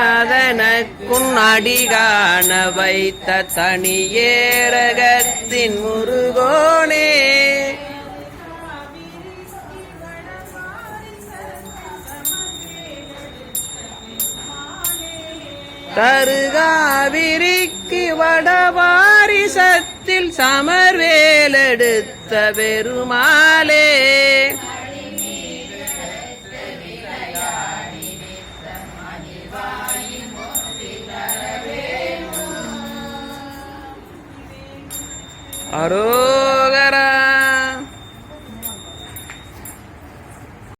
தகையாதனக்குன் அடிகாண வைத்த தனியேரகத்தின் முருகோனே. தருகாவிரிக்கு வடவாரிசத்தில் சம எடுத்த பெருமாளே அரோ